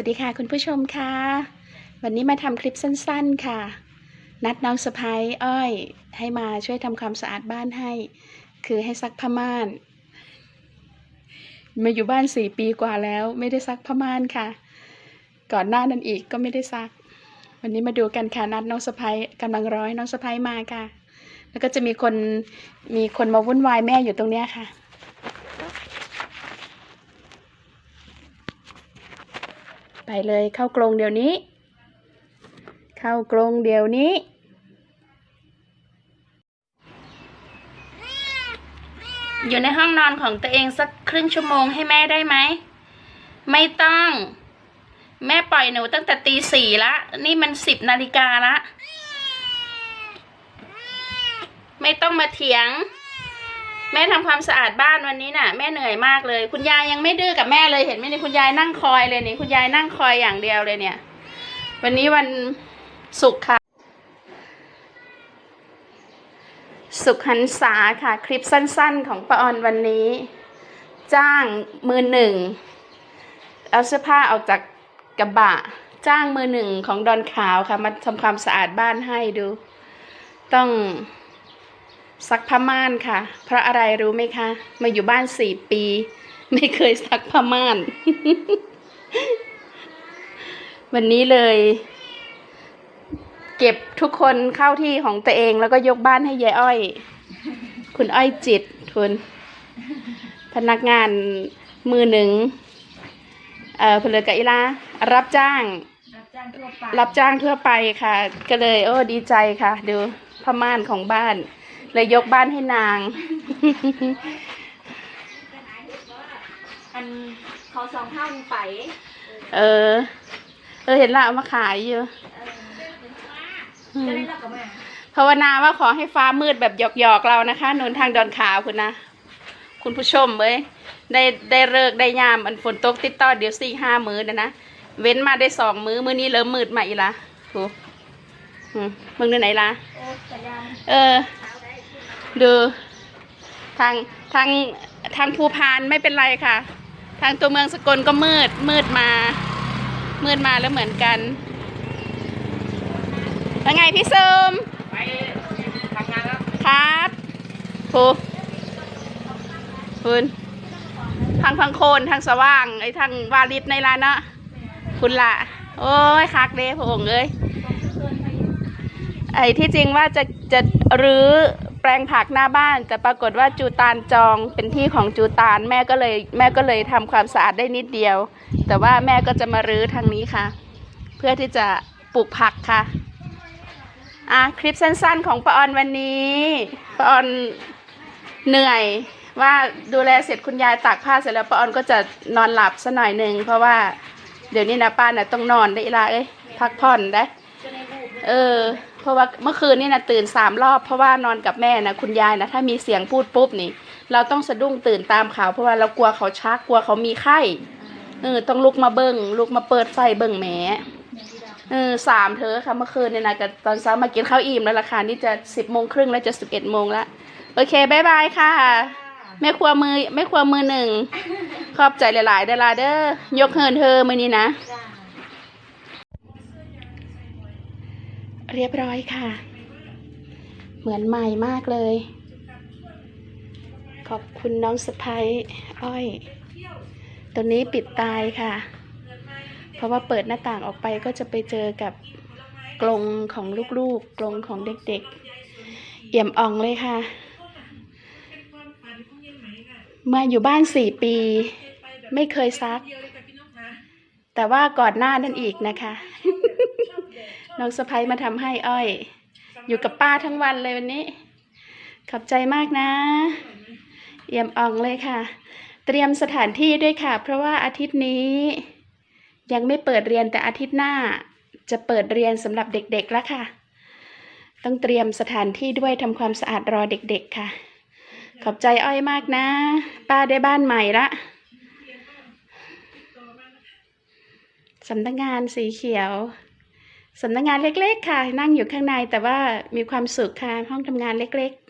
วัสดีค่ะคุณผู้ชมค่ะ วันนี้มาทำคลิปสั้นๆค่ะ นัดน้องสะพ้ายอ้อย ให้มาช่วยทำความสะอาดบ้านให้ คือให้ซักผ้าม่าน มาอยู่บ้านสี่ปีกว่าแล้ว ไม่ได้ซักผ้าม่านค่ะ ก่อนหน้านั้นอีกก็ไม่ได้ซัก วันนี้มาดูกันค่ะนัดน้องสะพ้ายกำลังร้อยน้องสะพ้ายมาค่ะ แล้วก็จะมีคนมีคนมาวุ่นวายแม่อยู่ตรงเนี้ยค่ะ ไปเลยเข้ากรงเดี๋ยวนี้ เข้ากรงเดี๋ยวนี้ อยู่ในห้องนอนของตัวเองสักครึ่งชั่วโมงให้แม่ได้ไหม ไม่ต้อง แม่ปล่อยหนูตั้งแต่ตีสี่ละ นี่มันสิบนาฬิกาละ ไม่ต้องมาเถียง แม่ทำความสะอาดบ้านวันนี้น่ะ แม่เหนื่อยมากเลย คุณยายยังไม่ดื้อกับแม่เลยเห็นไหมนี่คุณยายนั่งคอยเลยนี่คุณยายนั่งคอยอย่างเดียวเลยเนี่ย วันนี้วันศุกร์ค่ะ สุขหันษาค่ะ คลิปสั้นๆ ของป้าออนวันนี้ จ้างมือหนึ่งเอาเสื้อผ้าออกจากกระบะ จ้างมือหนึ่งของดอนขาวค่ะมาทำความสะอาดบ้านให้ดู ต้อง ซักผ้าม่านค่ะ เพราะอะไรรู้ไหมคะ มาอยู่บ้านสี่ปี ไม่เคยซักผ้าม่าน วันนี้เลย เก็บทุกคนเข้าที่ของตัวเองแล้วก็ยกบ้านให้ยายอ้อย คุณอ้อยจิตทุนพนักงานมือหนึ่งเอ่อเพนเลือกบอีลารับจ้าง รับจ้างทั่วไปรับจ้างทั่วไปค่ะ ก็เลย โอ้ดีใจค่ะ ดูผ้าม่านของบ้าน เลยยกบ้านให้นาง อันเขาสองเท่ามันไปเออ เออเห็นละเอามาขายอยู่จะได้รับกับมาภาวนาว่าขอให้ฟ้ามืดแบบหยอกๆเรานะคะนนทางดอนขาวคุณนะ คุณผู้ชมเว้ยได้ได้เลิกได้ยามอันฝนตกติดต่อเดี๋ยวสี่ห้ามื้อนะนะเว้นมาได้สองมื้อมื้อนี้เริ่มมืดมาอีกละถูกอืมมึงดูไหนล่ะโอ้สัญญาณเออ ดูทางทางทางภูพานไม่เป็นไรค่ะ ทางตัวเมืองสกลก็มืดมืดมา มืดมาแล้วเหมือนกันแล้วไงพี่ซึมไปทำงานแล้วครับภูคุณทางพังโคนทางสว่าง ไอ้ทางวาลิดในร้านเนาะคุณละโอ้ยคักเด้พระองค์เอ้ยไอ้ที่จริงว่าจะจะรื้อแปลงผักหน้าบ้าน แต่ปรากฏว่าจูตานจองเป็นที่ของจูตานแม่ก็เลยแม่ก็เลยทำความสะอาดได้นิดเดียว แต่ว่าแม่ก็จะมารื้อทางนี้ค่ะ เพื่อที่จะปลูกผักค่ะอะคลิปสั้นๆ ของป้าออนวันนี้ป้าออนเหนื่อยว่าดูแลเสร็จคุณยายตากผ้าเสร็จแล้วป้าออนก็จะนอนหลับสัหน่อยหนึ่งเพราะว่าเดี๋ยวนี้นะป้าน่ะต้องนอนได้ลาเอ้ยพักผ่อนได้ เออ เพราะว่าเมื่อคืนนี่นะตื่นสามรอบเพราะว่านอนกับแม่นะคุณยายนะถ้ามีเสียงพูดปุ๊บนี่ เราต้องสะดุ้งตื่นตามเขาเพราะว่าเรากลัวเขาชักกลัวเขามีไข้เออต้องลุกมาเบิ้งลุกมาเปิดไฟเบิ้งแหมเออสามเธอค่ะเมื่อคืนเนี่ยนะกับตอนเช้ามากินข้าวอิ่มแล้วราคานี่จะสิบโมงครึ่งแล้วจะสิบเอ็ดโมงละโอเคบายบายค่ะแม่ครัวมือแม่ครัวมือหนึ่งขอบใจหลายๆเดอลาเด้อยกเฮินเธอมือนี้นะ จ้า เรียบร้อยค่ะ เหมือนใหม่มากเลย ขอบคุณน้องสะพ้ายอ้อย ตัวนี้ปิดตายค่ะ เพราะว่าเปิดหน้าต่างออกไปก็จะไปเจอกับกรงของลูกๆกรงของเด็กๆ เอี่ยมอ่องเลยค่ะ มาอยู่บ้านสี่ปี ไม่เคยซัก แต่ว่าก่อนหน้านั่นอีกนะคะ น้องสะพ้ยมาทำให้อ้อย อยู่กับป้าทั้งวันเลยวันนี้ ขอบใจมากนะเอี่ยมอ่องเลยค่ะ เตรียมสถานที่ด้วยค่ะ เพราะว่าอาทิตย์นี้ ยังไม่เปิดเรียนแต่อาทิตย์หน้า จะเปิดเรียนสำหรับเด็กๆแล้วค่ะ ต้องเตรียมสถานที่ด้วยทำความสะอาดรอเด็กๆค่ะ ขอบใจอ้อยมากนะ ป้าได้บ้านใหม่ละสำนักงานสีเขียว สำนักงานเล็ก ๆ ค่ะ นั่งอยู่ข้างในแต่ว่ามีความสุขค่ะห้องทำงานเล็ก ๆ